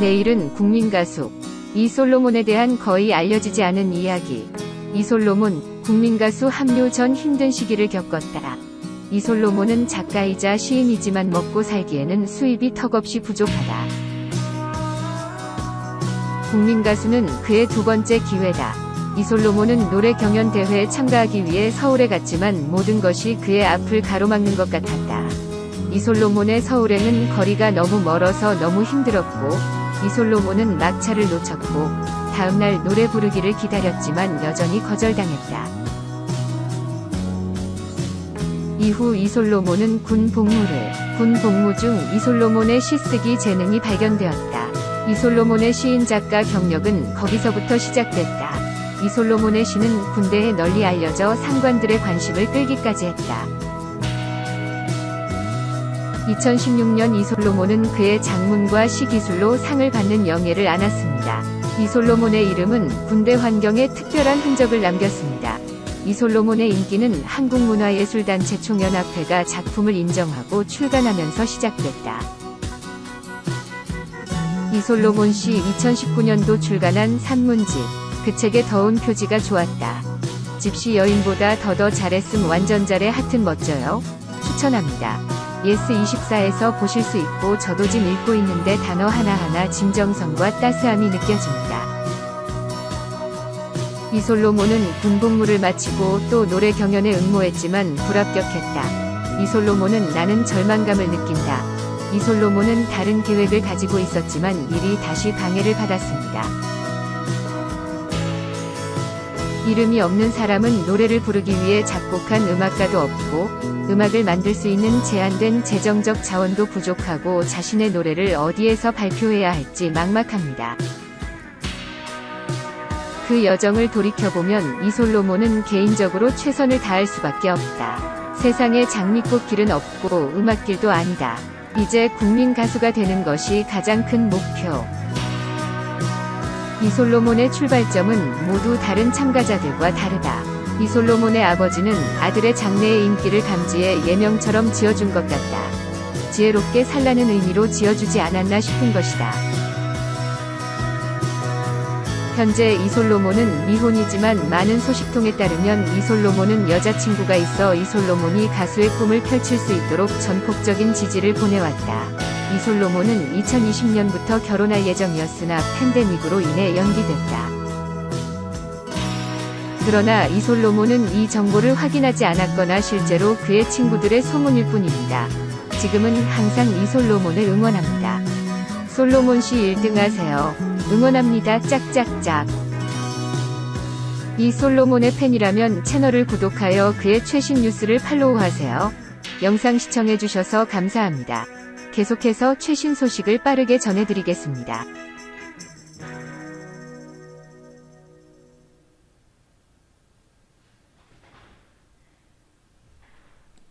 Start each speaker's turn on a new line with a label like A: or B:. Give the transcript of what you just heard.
A: 내일은 국민 가수 이솔로몬에 대한 거의 알려지지 않은 이야기. 이솔로몬 국민 가수 합류 전 힘든 시기를 겪었다. 이솔로몬은 작가이자 시인이지만 먹고 살기에는 수입이 턱없이 부족하다. 국민 가수는 그의 두 번째 기회다. 이솔로몬은 노래 경연 대회에 참가하기 위해 서울에 갔지만 모든 것이 그의 앞을 가로막는 것 같았다. 이솔로몬의 서울에는 거리가 너무 멀어서 너무 힘들었고, 이솔로몬은 막차를 놓쳤고, 다음날 노래 부르기를 기다렸지만 여전히 거절당했다. 이후 이솔로몬은 군 복무를, 군 복무 중 이솔로몬의 시쓰기 재능이 발견되었다. 이솔로몬의 시인 작가 경력은 거기서부터 시작됐다. 이솔로몬의 시는 군대에 널리 알려져 상관들의 관심을 끌기까지 했다. 2016년 이솔로몬은 그의 장문과 시 기술로 상을 받는 영예를 안았습니다. 이솔로몬의 이름은 군대 환경에 특별한 흔적을 남겼습니다. 이솔로몬의 인기는 한국문화예술단체 총연합회가 작품을 인정하고 출간하면서 시작됐다. 이솔로몬 씨 2019년도 출간한 산문집, 그 책의 더운 표지가 좋았다. 집시 여인보다 더더 잘했음 완전 잘해 하튼 멋져요. 추천합니다. 예스24에서 보실 수 있고 저도 지금 읽고 있는데 단어 하나하나 진정성과 따스함이 느껴집니다. 이솔로몬은 군복무를 마치고 또 노래 경연에 응모했지만 불합격했다. 이솔로몬은 나는 절망감을 느낀다. 이솔로몬은 다른 계획을 가지고 있었지만 일이 다시 방해를 받았습니다. 이름이 없는 사람은 노래를 부르기 위해 작곡한 음악가도 없고 음악을 만들 수 있는 제한된 재정적 자원도 부족하고 자신의 노래를 어디에서 발표해야 할지 막막합니다. 그 여정을 돌이켜보면 이솔로몬은 개인적으로 최선을 다할 수밖에 없다. 세상에 장미꽃 길은 없고 음악길도 아니다. 이제 국민 가수가 되는 것이 가장 큰 목표. 이솔로몬의 출발점은 모두 다른 참가자들과 다르다. 이솔로몬의 아버지는 아들의 장래의 인기를 감지해 예명처럼 지어준 것 같다. 지혜롭게 살라는 의미로 지어주지 않았나 싶은 것이다. 현재 이솔로몬은 미혼이지만 많은 소식통에 따르면 이솔로몬은 여자친구가 있어 이솔로몬이 가수의 꿈을 펼칠 수 있도록 전폭적인 지지를 보내왔다. 이솔로몬은 2020년부터 결혼할 예정이었으나 팬데믹으로 인해 연기됐다. 그러나 이솔로몬은 이 정보를 확인하지 않았거나 실제로 그의 친구들의 소문일 뿐입니다. 지금은 항상 이솔로몬을 응원합니다. 솔로몬 씨 1등 하세요. 응원합니다. 짝짝짝. 이 솔로몬의 팬이라면 채널을 구독하여 그의 최신 뉴스를 팔로우하세요. 영상 시청해주셔서 감사합니다. 계속해서 최신 소식을 빠르게 전해드리겠습니다.